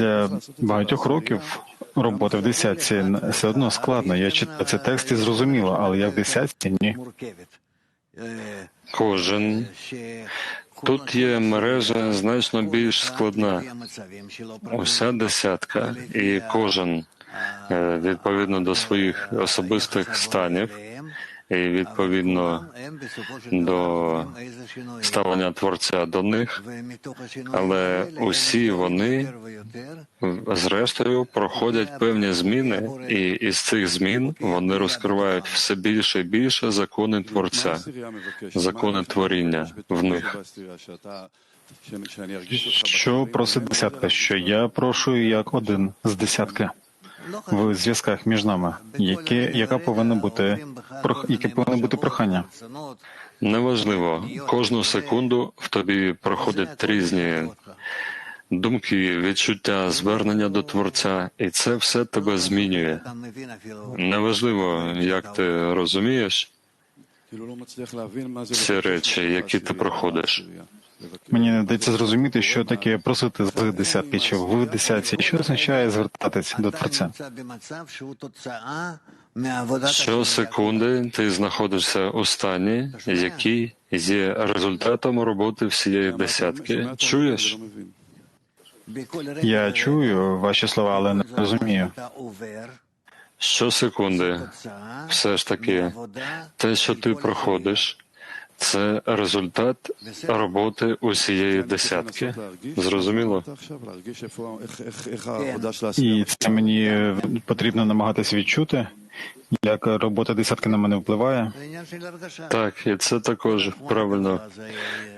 Після багатьох років роботи в десятці все одно складно. Я читаю цей текст і зрозуміло, але я в десятці ні. Кожен тут є мережа значно більш складна. Уся десятка, і кожен е, відповідно до своїх особистих станів і відповідно до ставлення творця до них, але усі вони зрештою проходять певні зміни, і із цих змін вони розкривають все більше і більше закони творця, закони творіння в них. Що просить десятка? Що я прошу як один з десятки в зв'язках між нами. Яке яка повинна бути яке повинно бути прохання? Неважливо, кожну секунду в тобі проходять різні думки, відчуття, звернення до творця, і це все тебе змінює. Неважливо, як ти розумієш ці речі, які ти проходиш. Мені не дається зрозуміти, що таке просити з десятки чи в десятці. Що означає звертатись до творця? Щосекунди ти знаходишся у стані, який є результатом роботи всієї десятки. Чуєш? Я чую ваші слова, але не розумію. Щосекунди, все ж таки, те, що ти проходиш, це результат роботи усієї десятки. Зрозуміло? І це мені потрібно намагатися відчути, як робота десятки на мене впливає. Так, і це також правильно.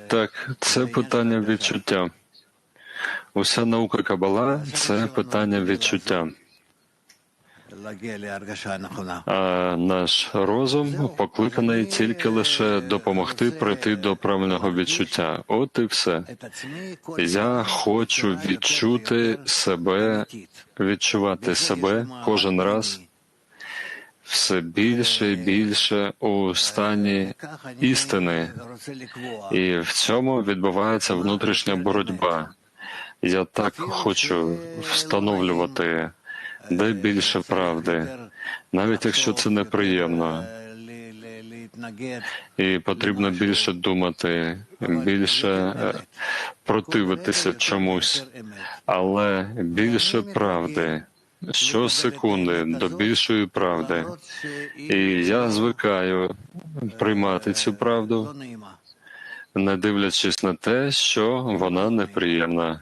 Так, це питання відчуття. Уся наука Кабала це питання відчуття. А наш розум покликаний тільки лише допомогти прийти до правильного відчуття. От і все. Я хочу відчути себе, відчувати себе кожен раз все більше і більше у стані істини, і в цьому відбувається внутрішня боротьба. Я так хочу встановлювати, де більше правди, навіть якщо це неприємно. І потрібно більше думати, більше е, противитися чомусь, але більше правди. Щосекунди до більшої правди. І я звикаю приймати цю правду, не дивлячись на те, що вона неприємна.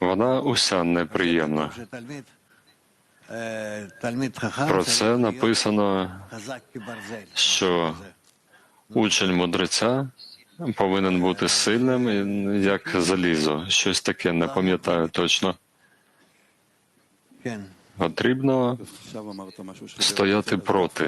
Вона уся неприємна. Про це написано, що учень мудреця повинен бути сильним, як залізо. Щось таке, не пам'ятаю точно. Потрібно стояти проти.